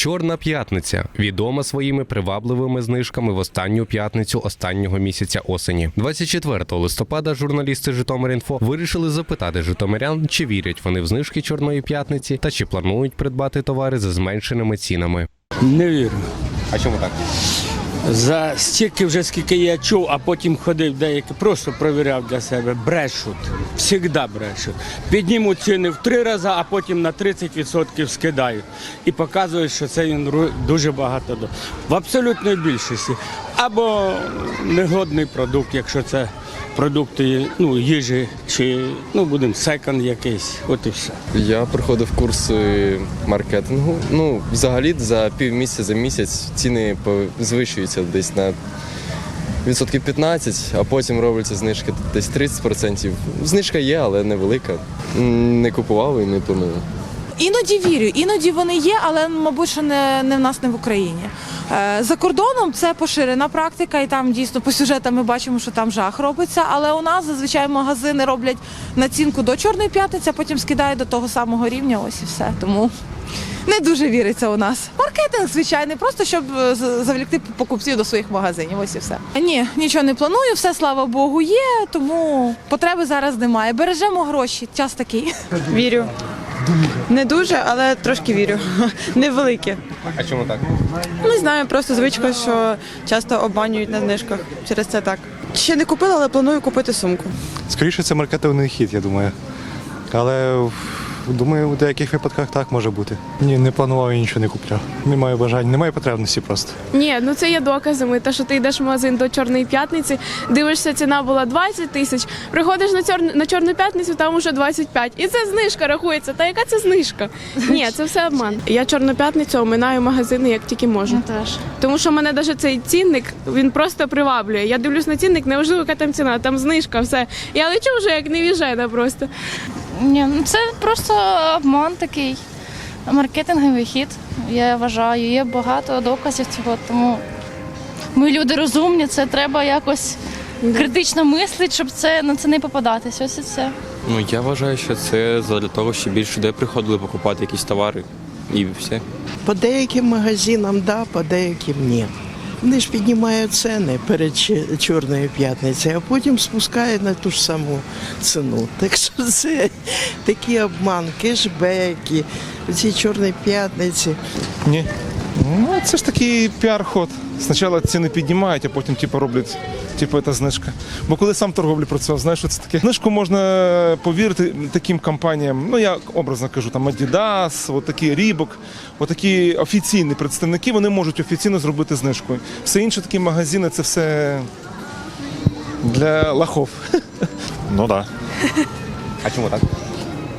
Чорна п'ятниця відома своїми привабливими знижками в останню п'ятницю останнього місяця осені. 24 листопада журналісти Житомир.Інфо вирішили запитати житомирян, чи вірять вони в знижки Чорної п'ятниці та чи планують придбати товари за зменшеними цінами. Не вірю. А чому так? За стільки вже скільки я чув, а потім ходив деякі, просто перевіряв для себе. Брешуть. завжди брешуть. Піднімуть ціни в три рази, а потім на 30% скидають. І показують, що це ру- дуже багато. В абсолютній більшості. Або негодний продукт, якщо це продукти ну, їжі чи ну, будемо секонд якийсь. От і все. Я проходив курси маркетингу. Ну, взагалі за півмісяця, за місяць ціни звищуються десь на відсотків 15, а потім робляться знижки десь 30%. Знижка є, але невелика. Не купував і не планую. Іноді вірю, іноді вони є, але мабуть, що не, не в нас, не в Україні. Е, За кордоном це поширена практика, і там дійсно по сюжетам ми бачимо, що там жах робиться. Але у нас зазвичай магазини роблять націнку до чорної п'ятниці, а потім скидають до того самого рівня. Ось і все. Тому не дуже віриться у нас. Маркетинг звичайний, просто щоб е, завлікти покупців до своїх магазинів. Ось і все. Ні, нічого не планую, все слава Богу, є, тому потреби зараз немає. Бережемо гроші, час такий. Вірю. Не дуже, але трошки вірю. Невелике. А чому так? Не знаю, просто звичка, що часто обманюють на знижках. Через це так. Ще не купила, але планую купити сумку. Скоріше, це маркетинговий хід, я думаю. Але думаю, у деяких випадках так може бути. Ні, не планував і нічого не купляв. Немає бажання, немає потребності просто. Ні, ну це є доказами. Те, що ти йдеш в магазин до Чорної п'ятниці, дивишся, ціна була 20 тисяч, приходиш на чор... на Чорну п'ятницю, там уже 25. І це знижка рахується. Та яка це знижка? Ні, це все обман. Я Чорну п'ятницю оминаю магазини як тільки можу. Теж. Тому що мене навіть цей цінник він просто приваблює. Я дивлюсь на цінник, неважливо, яка там ціна, там знижка, все. Я лечу вже як невіжена просто. Ні, ну це просто обман такий. Маркетинговий хід, я вважаю. Є багато доказів цього, тому ми люди розумні, це треба якось критично мислити, щоб це на це не попадатись. Ось і все. Ну я вважаю, що це для того, щоб більше людей приходили покупати якісь товари і все. По деяким магазинам да, по деяким ні. Вони ж піднімають ціни перед Чорною п'ятницею, а потім спускають на ту ж саму ціну. Так що це такі обман, кешбеки, ці чорні п'ятниці. Ні. Ну, це ж такий піар-ход. Спочатку ціни піднімають, а потім типу, роблять, типу, це знижка. Бо коли сам торговлі працював, знаєш, що це таке? Знижку можна повірити таким компаніям, ну я образно кажу, там Adidas, от такі Reebok, от такі офіційні представники, вони можуть офіційно зробити знижку. Все інше такі магазини це все для лахов. Ну так. А чому так?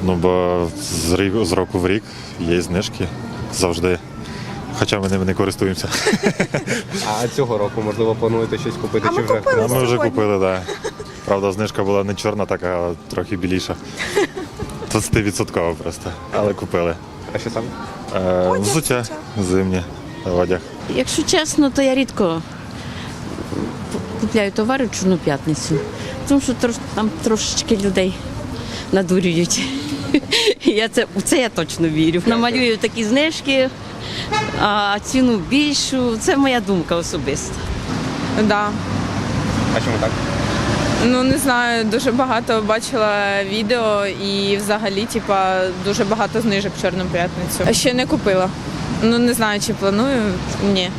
Ну бо з року в рік є знижки завжди. Хоча ми ними не користуємося. А цього року можливо плануєте щось купити А ми купили А ми вже сьогодні. купили, так. Правда, знижка була не чорна, така, а трохи біліша. 20% просто. Але купили. А що саме? Е, взуття зимнє, одяг. Якщо чесно, то я рідко купляю товари в Чорну п'ятницю, тому що трош, там трошечки людей надурюють. Я це, у це я точно вірю. Намалюю такі знижки, а ціну більшу. Це моя думка особиста. Да. А чому так? Ну не знаю, дуже багато бачила відео і взагалі, типа, дуже багато знижок в чорну п'ятницю. А ще не купила. Ну не знаю, чи планую. Ні.